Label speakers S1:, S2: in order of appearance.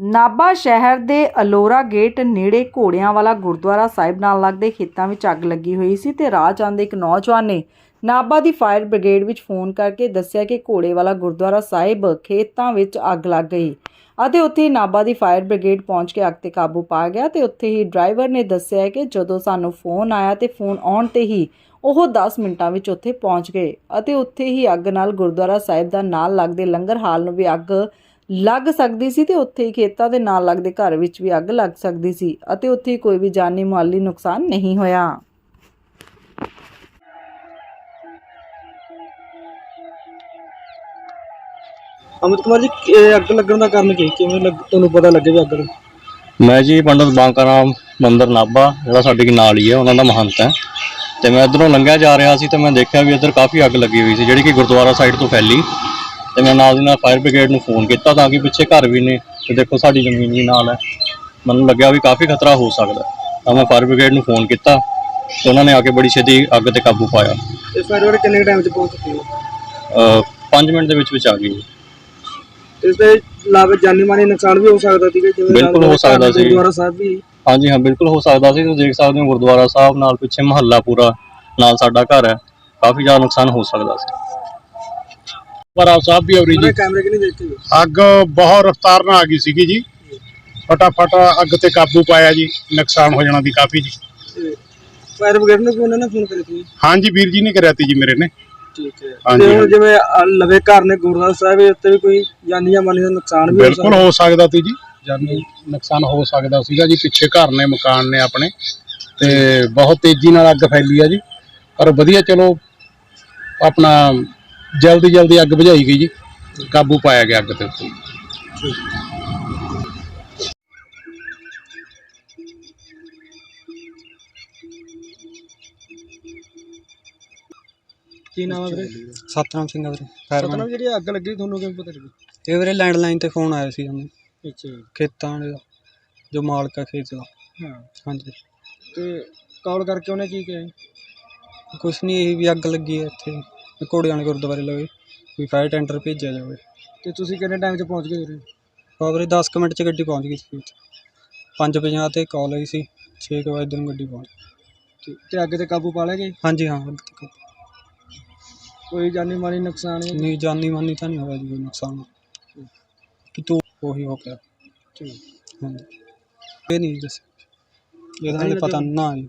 S1: ਨਾਭਾ ਸ਼ਹਿਰ ਦੇ ਅਲੋਰਾ ਗੇਟ ਨੇੜੇ ਘੋੜਿਆਂ ਵਾਲਾ ਗੁਰਦੁਆਰਾ ਸਾਹਿਬ ਨਾਲ ਲੱਗਦੇ ਖੇਤਾਂ ਵਿੱਚ ਅੱਗ ਲੱਗੀ ਹੋਈ ਸੀ ਤੇ ਰਾਹ ਜਾਂਦੇ ਇੱਕ ਨੌਜਵਾਨ ਨੇ ਨਾਭਾ ਦੀ ਫਾਇਰ ਬ੍ਰਿਗੇਡ ਵਿੱਚ ਫੋਨ ਕਰਕੇ ਦੱਸਿਆ ਕਿ ਘੋੜੇ ਵਾਲਾ ਗੁਰਦੁਆਰਾ ਸਾਹਿਬ ਖੇਤਾਂ ਵਿੱਚ ਅੱਗ ਲੱਗ ਗਈ ਅਤੇ ਉੱਥੇ ਹੀ ਨਾਭਾ ਦੀ ਫਾਇਰ ਬ੍ਰਿਗੇਡ ਪਹੁੰਚ ਕੇ ਅੱਗ ਤੇ ਕਾਬੂ ਪਾ ਗਿਆ ਤੇ ਉੱਥੇ ਹੀ ਡਰਾਈਵਰ ਨੇ ਦੱਸਿਆ ਕਿ ਜਦੋਂ ਸਾਨੂੰ ਫੋਨ ਆਇਆ ਤੇ ਫੋਨ ਆਉਣ ਤੇ ਹੀ ਉਹ 10 ਮਿੰਟਾਂ ਵਿੱਚ ਉੱਥੇ ਪਹੁੰਚ ਗਏ ਅਤੇ ਉੱਥੇ ਹੀ ਅੱਗ ਨਾਲ ਗੁਰਦੁਆਰਾ ਸਾਹਿਬ ਦਾ ਨਾਲ ਲੱਗਦੇ ਲੰਗਰ ਹਾਲ ਨੂੰ ਵੀ ਅੱਗ ਲੱਗ ਸਕਦੀ ਸੀ ਤੇ ਉੱਥੇ ਹੀ ਖੇਤਾਂ ਦੇ ਨਾਲ ਲੱਗਦੇ ਘਰ ਵਿੱਚ ਵੀ ਅੱਗ ਲੱਗ ਸਕਦੀ ਸੀ ਅਤੇ ਉੱਥੇ ਕੋਈ ਵੀ ਜਾਨੀ ਮਾਲੀ ਨੁਕਸਾਨ ਨਹੀਂ ਹੋਇਆ।
S2: ਅਮਿਤ ਕੁਮਾਰ ਜੀ ਇਹ ਅੱਗ ਲੱਗਣ ਦਾ ਕਾਰਨ ਕੀ? ਕਿਵੇਂ ਲੱਗ ਤੁਹਾਨੂੰ ਪਤਾ ਲੱਗੇ ਵੀ ਅੱਗ ਲੱਗ-
S3: ਮੈਂ ਜੀ ਪੰਡਤ ਬਾਂਕਾ ਰਾਮ ਮੰਦਰ ਨਾਭਾ ਜਿਹੜਾ ਸਾਡੇ ਕੀ ਨਾਲ ਹੀ ਹੈ ਉਹਨਾਂ ਦਾ ਮਹੰਤ ਹੈ। ਤੇ ਮੈਂ ਇਧਰੋਂ ਲੰਘਿਆ ਜਾ ਰਿਹਾ ਸੀ ਤੇ ਮੈਂ ਦੇਖਿਆ ਵੀ ਇੱਧਰ ਕਾਫੀ ਅੱਗ ਲੱਗੀ ਹੋਈ ਸੀ ਜਿਹੜੀ ਕਿ ਗੁਰਦੁਆਰਾ ਸਾਈਡ ਤੋਂ ਫੈਲੀ। ਤੇ ਮੈਂ ਨਾਲ ਦੀ ਨਾਲ ਫਾਇਰ ਬ੍ਰਿਗੇਡ ਨੂੰ ਫੋਨ ਕੀਤਾ ਤਾਂ ਕਿ ਪਿੱਛੇ ਘਰ ਵੀ ਨੇ ਤੇ ਦੇਖੋ ਸਾਡੀ ਜ਼ਮੀਨ ਵੀ ਨਾਲ ਹੈ। ਮੈਨੂੰ ਲੱਗਿਆ ਵੀ ਕਾਫੀ ਖਤਰਾ ਹੋ ਸਕਦਾ। ਤਾਂ ਮੈਂ ਫਾਇਰ ਬ੍ਰਿਗੇਡ ਨੂੰ ਫੋਨ ਕੀਤਾ ਤੇ ਉਹਨਾਂ ਨੇ ਆ ਕੇ ਬੜੀ ਛੇਤੀ ਅੱਗ ਤੇ ਕਾਬੂ ਪਾਇਆ।
S2: ਤੇ ਫਾਇਰ ਬ੍ਰਿਗੇਡ ਕਿੰਨੇ ਟਾਈਮ 'ਚ ਪਹੁੰਚ ਚੁੱਕੀ ਹੈ?
S3: 5 ਮਿੰਟ ਦੇ ਵਿੱਚ ਵਿੱਚ ਆ ਗਈ
S2: ਇਸ ਦੇ ਇਲਾਵਾ ਜਾਨੀ ਮਾਨੀ ਨੁਕਸਾਨ ਵੀ ਹੋ ਸਕਦਾ ਸੀਗਾ ਜਿਵੇਂ
S3: ਬਿਲਕੁਲ ਹੋ ਸਕਦਾ ਸੀ।
S2: ਗੁਰਦੁਆਰਾ ਸਾਹਿਬ ਵੀ।
S3: ਹਾਂਜੀ ਹਾਂ ਬਿਲਕੁਲ ਹੋ ਸਕਦਾ ਸੀ। ਤੁਸੀਂ ਦੇਖ ਸਕਦੇ ਹੋ ਗੁਰਦੁਆਰਾ ਸਾਹਿਬ ਨਾਲ ਪਿੱਛੇ ਮਹੱਲਾ ਪੂਰਾ ਨਾਲ ਸਾਡਾ ਘਰ ਹੈ। ਕਾਫੀ ਜ਼ਿਆਦਾ ਨੁਕਸਾਨ ਹੋ ਸਕਦਾ ਸੀ।
S4: ਪਰਾ ਸਾਹਿਬ ਵੀ ਔਰੀ ਜੀ।
S2: ਕੈਮਰੇ ਕਿ ਨਹੀਂ ਦੇਖੇ ਹੋਏ?
S4: ਅੱਗ ਬਹੁਤ ਰਫ਼ਤਾਰ ਨਾਲ ਆ ਗਈ ਸੀਗੀ ਜੀ। ਫਟਾਫਟ ਅੱਗ ਤੇ ਕਾਬੂ ਪਾਇਆ ਜੀ ਨੁਕਸਾਨ ਹੋ ਜਾਣਾ ਦੀ ਕਾਫੀ ਜੀ।
S2: ਫਾਇਰ ਬ੍ਰਿਗੇਡ ਨੂੰ ਵੀ ਉਹਨਾਂ ਨੇ ਫੋਨ ਕਰਿਆ ਸੀ?
S4: ਹਾਂਜੀ ਵੀਰ ਜੀ ਨੇ ਕਰਿਆ ਤੀ ਜੀ ਮੇਰੇ ਨੇ।
S2: ਠੀਕ ਹੈ। ਤੇ ਹੁਣ। ਜਿਵੇਂ ਲਵੇ ਘਰ ਨੇ ਗੁਰਦੁਆਰਾ ਸਾਹਿਬ ਦੇ ਉੱਤੇ ਵੀ ਕੋਈ ਜਾਨੀ ਜਾਂ ਮਾਨੀ ਦਾ ਨੁਕਸਾਨ ਵੀ ਹੋ
S4: ਬਿਲਕੁਲ ਹੋ ਸਕਦਾ ਤੀ ਜੀ। ਜਾਨੀ ਨੁਕਸਾਨ ਹੋ ਸਕਦਾ ਸੀਗਾ ਜੀ। ਪਿੱਛੇ ਘਰ ਨੇ ਮਕਾਨ ਨੇ ਆਪਣੇ। ਤੇ ਬਹੁਤ ਤੇਜ਼ੀ ਨਾਲ ਅੱਗ ਫੈਲੀ ਆ ਜੀ। ਪਰ ਵਧੀਆ ਚਲੋ ਆਪਣਾ ਜਲਦੀ ਜਲਦੀ ਅੱਗ ਬੁਝਾਈ ਗਈ ਜੀ। ਕਾਬੂ ਪਾਇਆ ਗਿਆ ਅੱਗ ਤੇ ਉੱਤੇ।
S2: ਕੀ ਨਾਮ ਹੈ ਵੀਰੇ?
S5: ਸਤਨਾਮ ਸਿੰਘ ਆ ਵੀਰੇ ਫਾਇਰਮੈਨ।
S2: ਨਾ ਜਿਹੜੀ ਅੱਗ ਲੱਗੀ ਤੁਹਾਨੂੰ ਕਿਵੇਂ ਪਤਾ ਲੱਗੀ
S5: ਇਹ ਵੀਰੇ ਲੈਂਡਲਾਈਨ ਤੇ ਫੋਨ ਆਇਆ ਸੀ ਸਾਨੂੰ
S2: ਅੱਛਾ
S5: ਖੇਤਾਂ ਵਾਲੇ ਦਾ ਜੋ ਮਾਲਕ ਆ ਖੇਤ ਦਾ।
S2: ਹਾਂ।
S5: ਹਾਂਜੀ।
S2: ਤੇ ਕਾਲ ਕਰਕੇ ਉਹਨੇ ਕੀ ਕਿਹਾ ਜੀ?
S5: ਕੁਛ ਨਹੀਂ ਇਹ ਵੀ ਅੱਗ ਲੱਗੀ ਹੈ ਇੱਥੇ। ਵੀ ਘੋੜਿਆਂ ਵਾਲੇ ਗੁਰਦੁਆਰੇ ਲਵੇ ਵੀ ਫਾਇਰ ਟੈਂਡਰ ਭੇਜਿਆ ਜਾਵੇ।
S2: ਤੇ ਤੁਸੀਂ ਕਿੰਨੇ ਟਾਈਮ 'ਚ ਪਹੁੰਚ ਗਏ ਵੀਰੇ?
S5: ਬਾ ਵੀਰੇ 10 ਕੁ ਮਿੰਟ 'ਚ ਗੱਡੀ ਪਹੁੰਚ ਗਈ ਸੀ। ਪੰਜ ਪੰਜਾਹ ਤੇ ਕਾਲ ਆਈ ਸੀ 6 ਵਜੇ ਨੂੰ ਗੱਡੀ ਪਹੁੰਚ ਗਈ।
S2: ਤੇ- ਤੇ ਅੱਗ ਤੇ ਕਾਬੂ ਪਾ ਲਿਆ ਜੀ
S5: ਹਾਂਜੀ ਹਾਂ।
S2: ਕੋਈ ਜਾਨੀ ਮਾਨੀ ਨੁਕਸਾਨ ਨਹੀਂ
S5: ਨਹੀਂ ਜਾਨੀ ਮਾਨੀ ਤਾਂ ਨਹੀਂ ਹੋਇਆ ਜੀ ਕੋਈ ਨੁਕਸਾਨ। ਕਿ ਤੂੰ ਉਹੀ ਹੋ ਗਿਆ।
S2: ਠੀਕ।
S5: ਹਾਂਜੀ। ਇਹ ਨਹੀਂ ਦੱਸ ਇਹਦਾ ਹਾਲੇ ਪਤਾ ਨਾ ਜੀ